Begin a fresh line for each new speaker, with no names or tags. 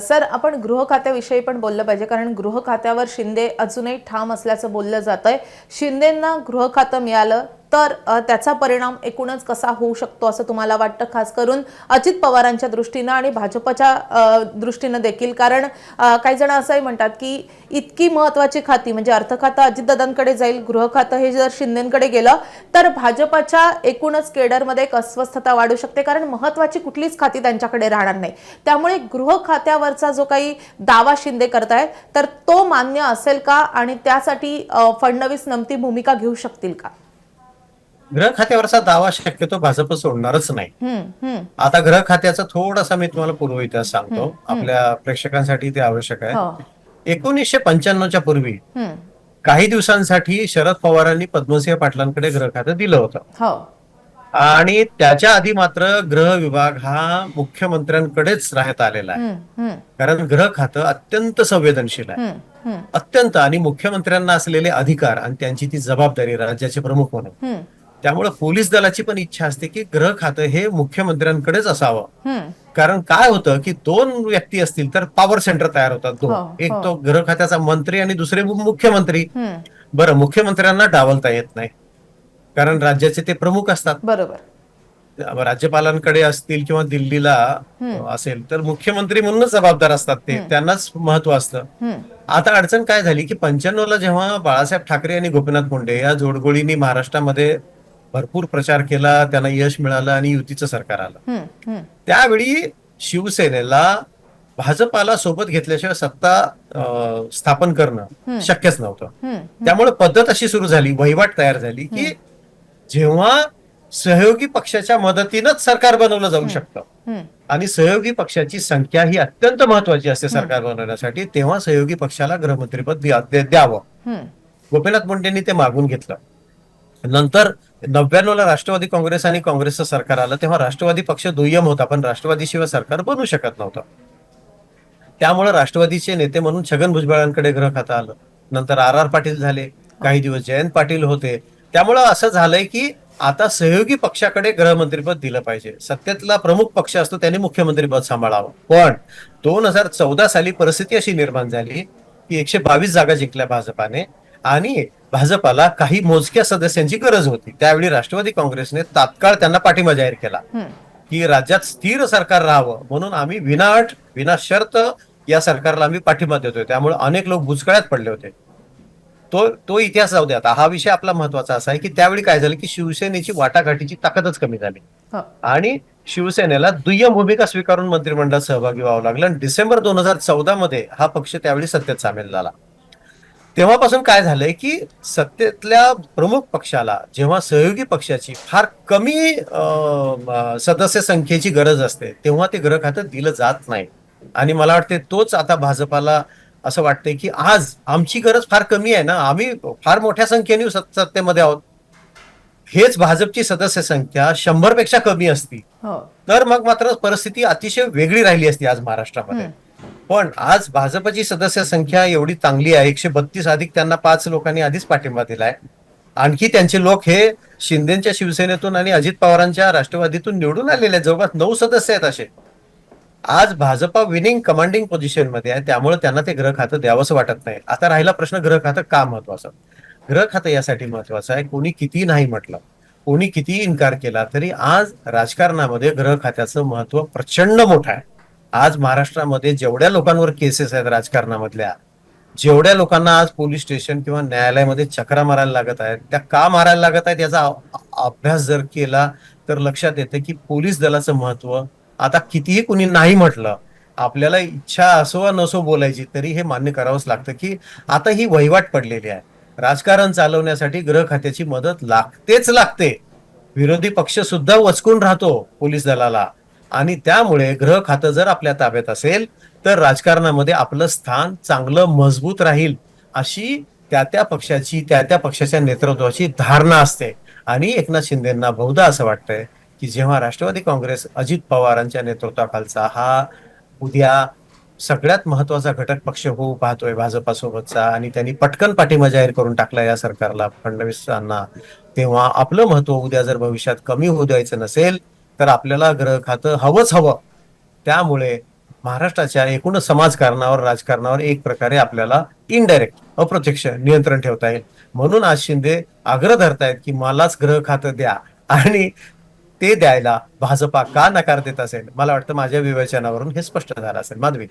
Sir आपण गृह खात्याविषयी पण बोललं पाहिजे कारण गृह खात्यावर शिंदे अजूनही ठाम असल्याचं बोललं जात आहे शिंदेंना गृह खातं मिळालं तर त्याचा परिणाम एकूणच कसा होऊ शकतो असं तुम्हाला वाटतं? खास करून अजित पवारांच्या दृष्टीनं आणि भाजपच्या दृष्टीनं देखील. कारण काही जण असंही म्हणतात की इतकी महत्वाची खाती म्हणजे अर्थ खातं अजितदादांकडे जाईल गृह खातं हे जर शिंदेकडे गेलं तर भाजपच्या एकूणच केडरमध्ये एक अस्वस्थता वाढू शकते. कारण महत्वाची कुठलीच खाती त्यांच्याकडे राहणार नाही. त्यामुळे गृह खात्यावरचा जो काही दावा शिंदे करतायत तर तो मान्य असेल का? आणि त्यासाठी फडणवीस नमती भूमिका घेऊ शकतील का?
ग्रह खात्यावरचा दावा शक्यतो भाजप सोडणारच नाही. आता ग्रह खात्याचा थोडासा मी तुम्हाला पूर्व इतिहास सांगतो. आपल्या प्रेक्षकांसाठी ते आवश्यक आहे.
हो.
एकोणीसशे पंच्याण्णवच्या पूर्वी काही दिवसांसाठी शरद पवारांनी पद्मसिंह पाटलांकडे ग्रह खातं दिलं होतं.
हो.
आणि त्याच्या आधी मात्र गृह विभाग हा मुख्यमंत्र्यांकडेच राहत आलेला आहे. कारण गृह खातं अत्यंत संवेदनशील आहे. अत्यंत आणि मुख्यमंत्र्यांना असलेले अधिकार आणि त्यांची ती जबाबदारी राज्याचे प्रमुख म्हणून. त्यामुळे पोलीस दलाची पण इच्छा असते की गृह खातं हे मुख्यमंत्र्यांकडेच असावं. कारण काय होतं की दोन व्यक्ती असतील तर पॉवर सेंटर तयार होतात
हो,
दोन एक
हो.
तो गृह खात्याचा मंत्री आणि दुसरे मुख्यमंत्री. बरं मुख्यमंत्र्यांना डावलता येत नाही. कारण राज्याचे ते प्रमुख असतात.
बरोबर.
राज्यपालांकडे असतील किंवा दिल्लीला असेल तर मुख्यमंत्री म्हणूनच जबाबदार असतात ते. त्यांनाच महत्त्व असतं. आता अडचण काय झाली की पंच्याण्णव ला जेव्हा बाळासाहेब ठाकरे आणि गोपीनाथ मुंडे या जोडगोळींनी महाराष्ट्रामध्ये भरपूर प्रचार केला त्यांना यश मिळालं आणि युतीचं सरकार आलं. त्यावेळी शिवसेनेला भाजपाला सोबत घेतल्याशिवाय सत्ता स्थापन करणं शक्यच नव्हतं. त्यामुळे पद्धत अशी सुरू झाली वहिवाट तयार झाली की जेव्हा सहयोगी पक्षाच्या मदतीनंच सरकार बनवलं जाऊ शकतं आणि सहयोगी पक्षाची संख्या ही अत्यंत महत्वाची असते सरकार बनवण्यासाठी तेव्हा सहयोगी पक्षाला गृहमंत्रीपद द्या- द्या- द्यावं. गोपीनाथ मुंडेंनी ते मागून घेतलं. नंतर नव्याण्णवला राष्ट्रवादी काँग्रेस आणि काँग्रेसचं सरकार आलं तेव्हा राष्ट्रवादी पक्ष दुय्यम होता पण राष्ट्रवादीशिवाय सरकार बनू शकत नव्हतं. त्यामुळे राष्ट्रवादीचे नेते म्हणून छगन भुजबळांकडे ग्रह खाता आलं. नंतर आर आर पाटील झाले काही दिवस जयंत पाटील होते. त्यामुळं असं झालंय की आता सहयोगी पक्षाकडे गृहमंत्रीपद दिलं पाहिजे. सत्तेतला प्रमुख पक्ष असतो त्याने मुख्यमंत्रीपद सांभाळावं. पण दोन हजार चौदा साली परिस्थिती अशी निर्माण झाली की एकशे बावीस जागा जिंकल्या भाजपाने आणि भाजपाला काही मोजक्या सदस्यांची गरज होती. त्यावेळी राष्ट्रवादी काँग्रेसने तात्काळ त्यांना पाठिंबा जाहीर केला. की राज्यात स्थिर सरकार राहावं म्हणून आम्ही विनाअट विनाशर्त या सरकारला आम्ही पाठिंबा देतोय त्यामुळे अनेक लोक बुचकळ्यात पडले होते. तो तो इतिहास जाऊ दे आता. हा विषय आपला महत्त्वाचा असा आहे की त्यावेळी काय झालं की शिवसेनेची वाटाघाटीची ताकदच कमी झाली.
हो.
आणि शिवसेनेला दुय्यम भूमिका स्वीकारून मंत्रिमंडळात सहभागी व्हावं लागलं आणि डिसेंबर दोन हजार चौदा मध्ये हा पक्ष त्यावेळी सत्तेत सामील झाला. तेव्हापासून काय झालंय की सत्तेतल्या प्रमुख पक्षाला जेव्हा सहयोगी पक्षाची फार कमी सदस्य संख्येची गरज असते तेव्हा ते ग्रह खातं दिलं जात नाही. आणि मला वाटते तोच आता भाजपाला असं वाटतंय की आज आमची गरज फार कमी आहे ना. आम्ही फार मोठ्या संख्येने सत- सत्तेमध्ये आहोत. हेच भाजपची सदस्य संख्या शंभरपेक्षा कमी असती.
हो.
तर मग मात्र परिस्थिती अतिशय वेगळी राहिली असती आज महाराष्ट्रामध्ये. पण आज भाजपची सदस्य संख्या एवढी चांगली आहे. एकशे बत्तीस अधिक त्यांना पाच लोकांनी आधीच पाठिंबा दिलाय. आणखी त्यांचे लोक हे शिंदेच्या शिवसेनेतून आणि अजित पवारांच्या राष्ट्रवादीतून निवडून आलेले आहेत. जवळपास नऊ सदस्य आहेत असे. आज भाजपा विनिंग कमांडिंग पोझिशनमध्ये आहे. त्यामुळे त्यांना ते ग्रह खातं द्यावंसं वाटत नाही. आता राहिला प्रश्न ग्रह खातं का महत्वाचं? ग्रह खातं यासाठी महत्वाचं आहे. कोणी किती नाही म्हटलं कोणी किती इन्कार केला तरी आज राजकारणामध्ये ग्रह खात्याचं महत्त्व प्रचंड मोठं आहे. आज महाराष्ट्रामध्ये जेवढ्या लोकांवर केसेस आहेत राजकारणामधल्या जेवढ्या लोकांना आज पोलीस स्टेशन किंवा न्यायालयामध्ये चक्रा मारायला लागत आहेत त्या का मारायला लागत आहेत याचा अभ्यास जर केला तर लक्षात येतं की पोलीस दलाचं महत्त्व आता कितीही कुणी नाही म्हटलं आपल्याला इच्छा असो वा नसो बोलायची तरी हे मान्य करावंच लागतं की आता ही वहिवाट पडलेली आहे. राजकारण चालवण्यासाठी ग्रह खात्याची मदत लागतेच लागते. विरोधी पक्ष सुद्धा वचकून राहतो पोलीस दलाला. आणि त्यामुळे ग्रह खातं जर आपल्या ताब्यात असेल तर राजकारणामध्ये आपलं स्थान चांगलं मजबूत राहील अशी त्या त्या पक्षाची त्या त्या पक्षाच्या नेतृत्वाची धारणा असते. आणि एकनाथ शिंदेना बहुधा असं वाटतंय की जेव्हा राष्ट्रवादी काँग्रेस अजित पवारांच्या नेतृत्वाखालचा हा उद्या सगळ्यात महत्त्वाचा घटक पक्ष होऊ पाहतोय भाजपासोबतचा आणि त्यांनी पटकन पाठिंबा जाहीर करून टाकला या सरकारला फडणवीसांना तेव्हा आपलं महत्त्व उद्या जर भविष्यात कमी होऊ द्यायचं नसेल तर आपल्याला ग्रह खातं हवंच हवं. त्यामुळे महाराष्ट्राच्या एकूणच समाजकारणावर राजकारणावर एक प्रकारे आपल्याला इनडायरेक्ट अप्रत्यक्ष नियंत्रण ठेवता येईल. म्हणून आज शिंदे आग्रह धरतायत की मलाच ग्रह खातं द्या आणि ते द्यायला भाजपा का नकार देत असेल? मला वाटतं माझ्या विवेचनावरून हे स्पष्ट झालं असेल. माधवी.